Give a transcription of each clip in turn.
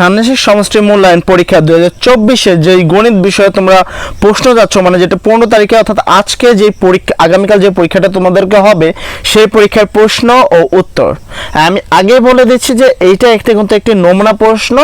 ষান্মাসিক সমষ্টি মূল্যায়ন পরীক্ষা দু হাজার চব্বিশে যেই গণিত বিষয়ে তোমরা প্রশ্ন যাচ্ছ মানে যেটা পনেরো তারিখে, অর্থাৎ আজকে যে পরীক্ষা, আগামীকাল যে পরীক্ষাটা তোমাদেরকে হবে, সেই পরীক্ষার প্রশ্ন ও উত্তর। আমি আগে বলে দিচ্ছি যে এইটা একটি কিন্তু একটি নমুনা প্রশ্ন,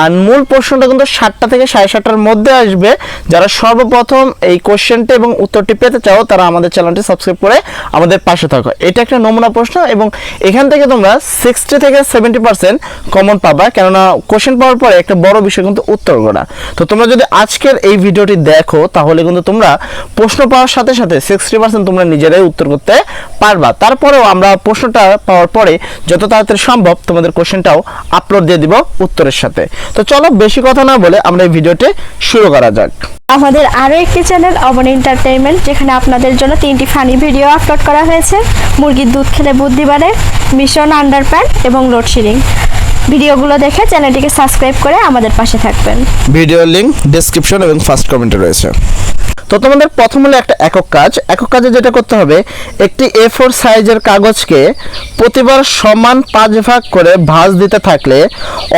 আর মূল প্রশ্নটা কিন্তু সাতটা থেকে সাড়ে সাতটার মধ্যে আসবে। যারা সর্বপ্রথম এই কোশ্চেনটা এবং উত্তরটি পেতে চাও, তারা আমাদের চ্যানেলটি সাবস্ক্রাইব করে আমাদের পাশে থাকো। এটা একটা নমুনা প্রশ্ন এবং এখান থেকে তোমরা সিক্সটি থেকে সেভেন্টি পার্সেন্ট কমন পাবা, কেননা কোশ্চেন পাওয়ার পরে একটা বড় বিষয় কিন্তু উত্তর করা তো তোমরা যদি আজকের এই ভিডিওটি দেখো, তাহলে কিন্তু তোমরা প্রশ্ন পাওয়ার সাথে সাথে সিক্সটি পার্সেন্ট তোমরা নিজেরাই উত্তর করতে পারবা। তারপরেও আমরা প্রশ্নটা পাওয়ার পরে যত তাড়াতাড়ি সম্ভব তোমাদের কোশ্চেনটাও আপলোড দিয়ে দিব উত্তরের সাথে। তো চলো বেশি কথা না বলে আমরা এই ভিডিওটি শুরু করা যাক। আমাদের আরও একটি চ্যানেল, অবন এন্টারটেইনমেন্ট যেখানে আপনাদের জন্য তিনটি ফানি ভিডিও আপলোড করা হয়েছে। মুরগির দুধ খেলে বুদ্ধি বাড়ে মিশন আন্ডারপ্যান্ট এবং লোডশেডিং ভিডিওগুলো দেখে চ্যানেলটিকে সাবস্ক্রাইব করে আমাদের পাশে থাকবেন। ভিডিও লিংক ডেসক্রিপশন এবং ফার্স্ট কমেন্টে রয়েছে। তো তোমাদের প্রথম হলো একটা একক কাজ। একক কাজে যেটা করতে হবে, একটি এ ফোর সাইজের কাগজকে প্রতিবার সমান পাঁচ ভাগ করে ভাঁজ দিতে থাকলে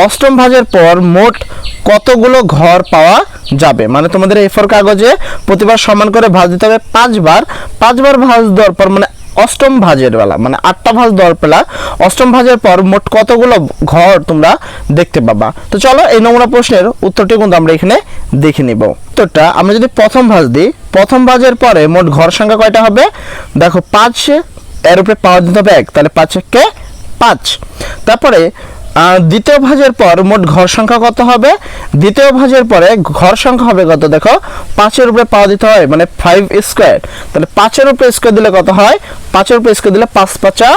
অষ্টম ভাঁজের পর মোট কতগুলো ঘর পাওয়া যাবে? মানে তোমাদের এ ফোর কাগজে প্রতিবার সমান করে ভাঁজ দিতে হবে পাঁচবার। পাঁচবার ভাঁজ দেওয়ার পর মানে অষ্টম ভাজের বেলা মানে আটটা ভাজ দেওয়ার পেলা অষ্টম ভাজের পর মোট কতগুলো ঘর তোমরা দেখতে পাবা? তো চলো এই নমুনা প্রশ্নের উত্তরটি কিন্তু আমরা এখানে দেখে নিব। উত্তরটা, আমরা যদি প্রথম ভাজ দিই, প্রথম ভাজের পরে মোট ঘর সংখ্যা কয়টা হবে? দেখো, পাঁচ, এর উপরে পাওয়ার দিতে হবে এক, তাহলে পাঁচ কে পাঁচ। তারপরে দ্বিতীয় ভাজের পর মোট ঘর সংখ্যা কত হবে? দ্বিতীয় ভাজের পরে ঘর সংখ্যা হবে কত? দেখো, পাঁচের উপরে পাওয়া দিতে হয় মানে ফাইভ স্কোয়ার তাহলে পাঁচের উপরে স্কোয়ার দিলে কত হয়? পাঁচের উপরে স্কোয়ার দিলে পাঁচ পাঁচা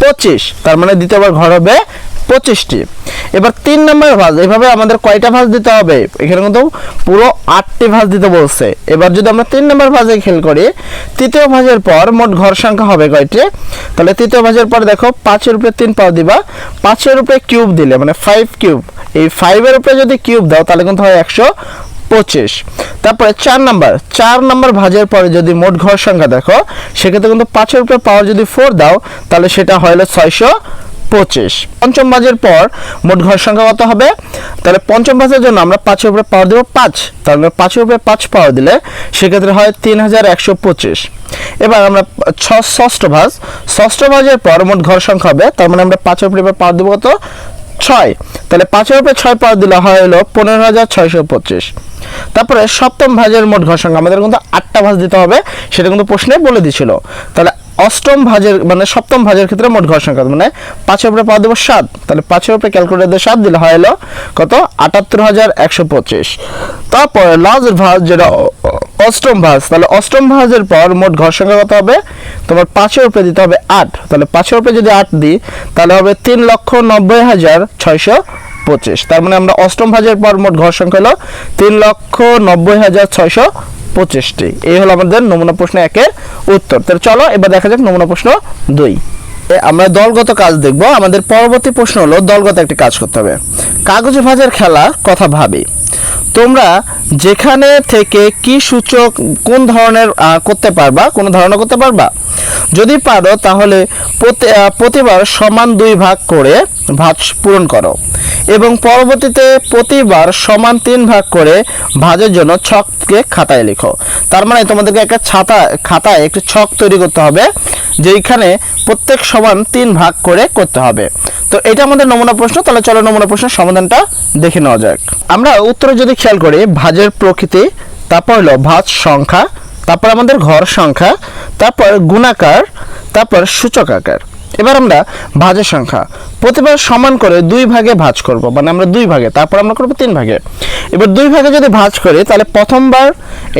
পঁচিশ। তার মানে দ্বিতীয়বার ঘর হবে পঁচিশটি। এবার তিন নম্বর ভাজ, এভাবে আমাদের কয়টা ভাজ দিতে হবে? এখানে কিন্তু পুরো আটটি ভাজ দিতে বলছে। এবার যদি আমরা তিন নম্বর ভাজে খেল করি, তৃতীয় ভাজের পর মোট ঘর সংখ্যা হবে কয়টি? তাহলে তৃতীয় ভাজের পর দেখো, পাঁচের উপরে তিন পাও দিবা, পাঁচের উপরে কিউব দিলে মানে ফাইভ কিউব। এই ফাইভের উপরে যদি কিউব দাও, তাহলে কিন্তু হয় একশো পঁচিশ। তারপরে চার নাম্বার চার নাম্বার ভাজের পরে যদি মোট ঘর সংখ্যা দেখো, সেক্ষেত্রে কিন্তু পাঁচের উপরে পাওয়ার যদি ফোর দাও, তাহলে সেটা হলো ছয়শো পঁচিশ। পঞ্চম ভাজের পর মোট ঘর সংখ্যা কত হবে? তাহলে পঞ্চম ভাজের জন্য আমরা পাঁচের উপরে পাওয়ার দেবো পাঁচ। তাহলে পাঁচের উপরে পাঁচ পাওয়ার দিলে সেক্ষেত্রে হয় তিন হাজার একশো পঁচিশ। এবার আমরা ছ, ষষ্ঠ ভাজ। ষষ্ঠ ভাজের পর মোট ঘর সংখ্যা হবে, তার মানে আমরা পাঁচের উপরে পাওয়ার দেবো কত? ছয়। তাহলে পাঁচের উপরে ছয় পাওয়ার দিলে হয় হলো পনেরো হাজার ছয়শো পঁচিশ। তারপরে সপ্তম ভাজের মোট ঘর সংখ্যা, আমাদের কিন্তু আটটা ভাজ দিতে হবে, সেটা কিন্তু প্রশ্নে বলে দিছিল তাহলে অষ্টম ভাজের মানে সপ্তম ভাজের ক্ষেত্রে মোট ঘর সংখ্যা মানে পাঁচের উপরে পাওয়া দেবো সাত। তাহলে পাঁচের উপরে ক্যালকুলেটর দিয়ে সাত দিলে হয় হলো কত? আটাত্তর হাজার একশো পঁচিশ। তারপরে লাস্ট ভাজ যেটা অষ্টম ভাজ, তাহলে অষ্টম ভাজের পর মোট ঘর সংখ্যা কত হবে, তোমার পাঁচের উপরে দিতে হবে আট। তাহলে পাঁচের উপরে যদি আট দিই, তাহলে হবে তিন লক্ষ নব্বই হাজার ছয়শো পঁচিশ। তার মানে আমরা অষ্টম ভাজের পর মোট ঘর সংখ্যা হলো তিন লক্ষ নব্বই হাজার ছয়শো পঁচিশটি। এই হলো আমাদের নমুনা প্রশ্ন একের উত্তর। তাহলে চলো, এবার দেখা যাক নমুনা প্রশ্ন দুই। আমরা দলগত কাজ দেখব। আমাদের পরবর্তী প্রশ্ন হলো, দলগত একটি কাজ করতে হবে। কাগজ ভাজের খেলা, কথা ভাবি। তোমরা যেখানে থেকে কি সূচক, কোন ধরনের করতে পারবা, কোন ধরনের করতে পারবা? যদি পারো, তাহলে প্রতি- প্রতিবার সমান দুই ভাগ করে ভাজ পূরণ করো। এবং পরবর্তীতে প্রতিবার সমান তিন ভাগ করে ভাজের জন্য ছককে খাতায় লিখো। তার মানে তোমাদেরকে একটা ছাতা, খাতায় একটি ছক তৈরি করতে হবে, যেইখানে প্রত্যেক সমান তিন ভাগ করে করতে হবে। তো এটা আমাদের নমুনা প্রশ্ন, তাহলে চলো নমুনা প্রশ্নের সমাধানটা দেখে নেওয়া যাক। আমরা উত্তরে যদি খেয়াল করি, ভাজের প্রকৃতি, তারপর হলো ভাজ সংখ্যা, তারপর আমাদের ঘর সংখ্যা, তারপর গুণাকার, তারপর সূচক আকার। এবার আমরা ভাজের সংখ্যা। প্রতিবার সমান করে দুই ভাগে ভাজ করব মানে আমরা দুই ভাগে, তারপর আমরা করব তিন ভাগে। এবার দুই ভাগে যদি ভাজ করি, তাহলে প্রথমবার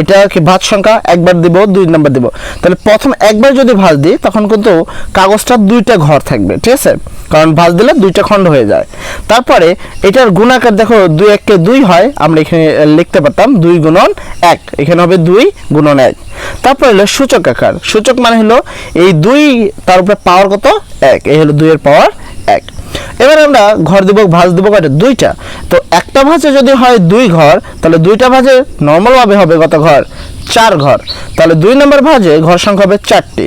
এটা কি ভাজ সংখ্যা একবার দিব, দুই নাম্বার দিব। তাহলে প্রথম একবার যদি ভাজ দিই, তখন কিন্তু কাগজটা দুইটা ঘর থাকবে, ঠিক আছে? কারণ ভাঁজ দিলে দুইটা খণ্ড হয়ে যায়। তারপরে এটার গুণাকার দেখো দুই এককে দুই হয়, আমরা এখানে লিখতে পারতাম দুই গুণন এক। এখানে হবে দুই গুণন এক। তারপরে হলো সূচক আকার। সূচক মানে হলো এই দুই তার উপরে পাওয়ার কত? এক। এই হলো দুইয়ের পাওয়ার এক। এবার আমরা ঘর দিব ভাঁজ দিব কয়টা দুইটা। তো একটা ভাঁজে যদি হয় দুই ঘর, তাহলে দুইটা ভাজে নর্মালভাবে হবে কত ঘর? চার ঘর। তাহলে দুই নম্বর ভাঁজে ঘর সংখ্যা হবে চারটি।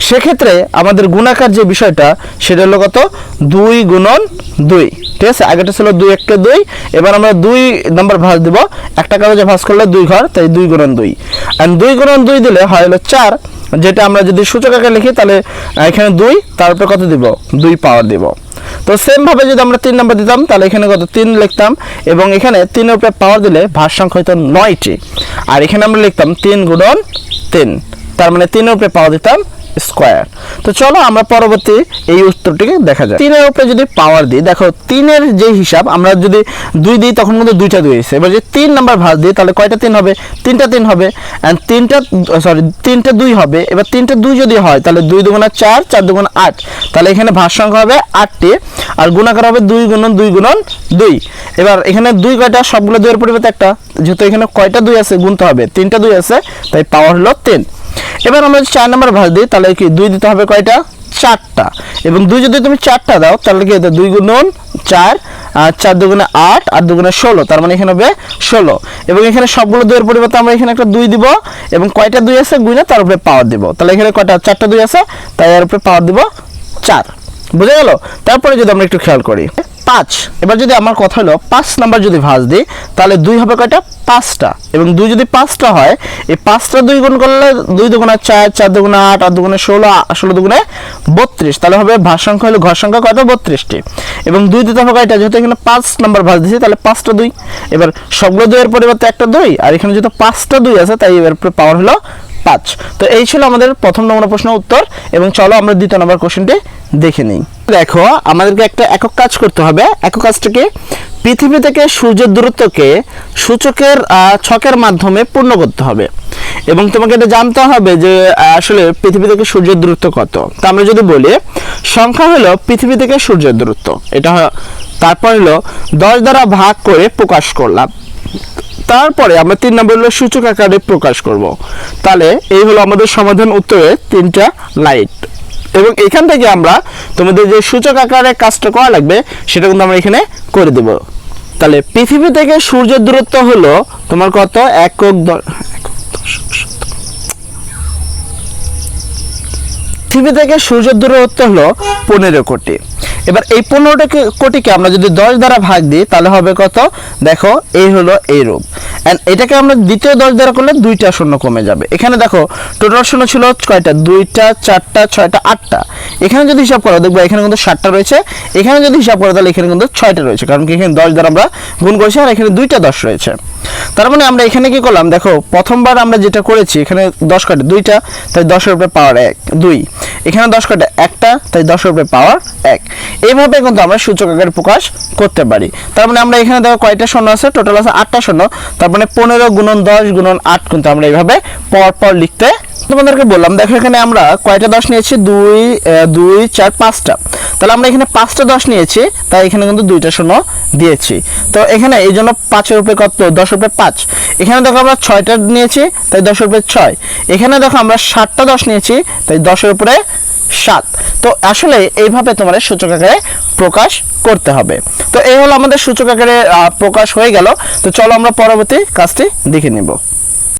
সেক্ষেত্রে আমাদের গুণাকার যে বিষয়টা, সেটা হলো কত? দুই গুণন দুই। ঠিক আছে? আগেটা ছিল দুই একটা দুই। এবার আমরা দুই নম্বর ভাঁজ দিব। একটা কাগজে ভাঁজ করলে দুই ঘর, তাই দুই গুণন দুই। আর দুই গুণন দুই দিলে হয় হলো চার। যেটা আমরা যদি সূচক আকারে লিখি, তাহলে এখানে দুই, তারপরে কত দিব? দুই পাওয়ার দিব। তো সেম ভাবে যদি আমরা তিন নম্বর দিতাম, তাহলে এখানে কত? তিন লিখতাম। এবং এখানে তিনের উপরে পাওয়ার দিলে ভার সংখ্যা হইতো নয়টি। আর এখানে আমরা লিখতাম তিন গুণন তিন। তার মানে তিনের উপরে পাওয়ার দিতাম স্কোয়ার। তো চলো আমরা পরবর্তী এই উত্তরটিকে দেখা যায় তিনের উপরে যদি পাওয়ার দিই, দেখো তিনের যে হিসাব, আমরা যদি দুই দিই, তখন কিন্তু দুইটা দুই এসে এবার যদি তিন নাম্বার ভাঁজ দিই, তাহলে কয়টা তিন হবে? তিনটা তিন হবে। অ্যান্ড তিনটা সরি তিনটা দুই হবে। এবার তিনটা দুই যদি হয়, তাহলে দুই দুগুণা চার চার দুগুণা আট। তাহলে এখানে ভার সংখ্যা হবে আটটি, আর গুণাকার হবে দুই গুণন দুই গুণন দুই। এবার এখানে দুই কয়টা? সবগুলো দুইয়ের পরিবর্তে একটা। যেহেতু এখানে কয়টা দুই আছে গুনতে হবে। তিনটা দুই আছে, তাই পাওয়ার হলো তিন। এবার আমরা চার নম্বর ভাঁজ দিই, তাহলে কি দুই দিতে হবে কয়টা? চারটা। এবং দুই যদি তুমি চারটা দাও, তাহলে কি হতো দুই গুণন চার, আর চার দুগুণে আট আর দুগুণে ষোলো, তার মানে এখানে হবে ষোলো। এবং এখানে সবগুলো দুইয়ের পরিবর্তে আমরা এখানে একটা দুই দিব, এবং কয়টা দুই আছে? গুণে, তার উপরে পাওয়ার দিব। তাহলে এখানে কয়টা? চারটা দুই আছে, তাই এর উপরে পাওয়ার দিব চার। বুঝে গেল? তারপরে যদি আমরা একটু খেয়াল করি। পাঁচ। এবার যদি আমার কথা হলো, পাঁচ নাম্বার যদি ভাঁজ দিই, তাহলে দুই হবে কয়টা? পাঁচটা। এবং দুই যদি পাঁচটা হয়, এই পাঁচটা দুই গুণ করলে দুই দুগুণা চার চার দুগুণা আট আট দুগুণে ষোলো ষোলো দুগুণে বত্রিশ। তাহলে হবে ভার সংখ্যা হলো ঘর সংখ্যা কত বত্রিশটি। এবং দুই দিতে হবে কয়টা? যেহেতু এখানে পাঁচ নাম্বার ভাঁজ দিয়েছি, তাহলে পাঁচটা দুই। এবার সবগুলো দুইয়ের পরিবর্তে একটা দুই, আর এখানে যেহেতু পাঁচটা দুই আছে, তাই এবার পাওয়ার হলো পাঁচ। তো এই ছিল আমাদের প্রথম নমুনা প্রশ্ন উত্তর, এবং চলো আমরা দ্বিতীয় নম্বর কোশ্চেনটি দেখে নিই। দেখো, আমাদেরকে একটা একক কাজ করতে হবে। একক কাজটাকে পৃথিবী থেকে সূর্যের দূরত্বকে সূচকের ছকের মাধ্যমে পূর্ণ করতে হবে। এবং তোমাকে এটা জানতে হবে যে আসলে পৃথিবী থেকে সূর্যের দূরত্ব কত। তা আমরা যদি বলি, সংখ্যা হলো পৃথিবী থেকে সূর্যের দূরত্ব। এটা তারপর হলো দশ দ্বারা ভাগ করে প্রকাশ করলাম। তারপরে আমরা তিন নম্বর হলো সূচক আকারে প্রকাশ করব। তাহলে এই হলো আমাদের সমাধান উত্তরে তিনটা লাইট। এবং এখান থেকে আমরা তোমাদের যে সূচক আকারে কাজটা করা লাগবে, সেটা কিন্তু আমরা এখানে করে দেব। তাহলে পৃথিবী থেকে সূর্যের দূরত্ব হলো তোমার কত? একক। পৃথিবী থেকে সূর্যের দূরত্ব হলো পনেরো কোটি। এবার এই পনেরোটা কোটিকে আমরা যদি দশ দ্বারা ভাগ দিই, তাহলে হবে কত? দেখো, এই হলো এই রূপ অ্যান্ড এটাকে আমরা দ্বিতীয় দশ দ্বারা করলে দুইটা শূন্য কমে যাবে। এখানে দেখো টোটাল শূন্য ছিল কয়টা? দুইটা, চারটা, ছয়টা, আটটা। এখানে যদি হিসাব করো, দেখব এখানে কিন্তু সাতটা রয়েছে। এখানে যদি হিসাব করো, তাহলে এখানে কিন্তু ছয়টা রয়েছে। কারণ কি এখানে দশ দ্বারা আমরা গুণ করেছি, আর এখানে দুইটা দশ রয়েছে। তার মানে আমরা এখানে কি করলাম? দেখো, প্রথমবার আমরা যেটা করেছি, এখানে দশ কাটে দুইটা, তাই দশের উপরে পাওয়ার এক, দুই। এখানে দশ কাটে একটা, তাই দশের উপরে পাওয়ার এক। এইভাবে কিন্তু আমরা সূচক আকারে প্রকাশ করতে পারি। তার মানে আমরা এখানে দেখো কয়টা শূন্য আছে? টোটাল আছে আটটা শূন্য। তার মানে পনেরো গুণন দশ গুণন আট কিন্তু আমরা এইভাবে পর লিখতে তোমাদেরকে বললাম, দেখো এখানে আমরা কয়টা দশ নিয়েছি? দুই দুই, চার, পাঁচটা। তাহলে আমরা এখানে পাঁচটা দশ নিয়েছি, তাই এখানে কিন্তু দুইটা শূন্য দিয়েছি। তো এখানে এই জন্য পাঁচের উপরে কত? দশ উপরে পাঁচ। এখানে দেখো আমরা ছয়টা নিয়েছি, তাই দশের উপরে ছয়। এখানে দেখো আমরা সাতটা দশ নিয়েছি, তাই দশের উপরে সাত। তো আসলে এইভাবে তোমার সূচক আকারে প্রকাশ করতে হবে। তো এই হলো আমাদের সূচক আকারে প্রকাশ হয়ে গেল। তো চলো আমরা পরবর্তী কাজটি দেখে নিব।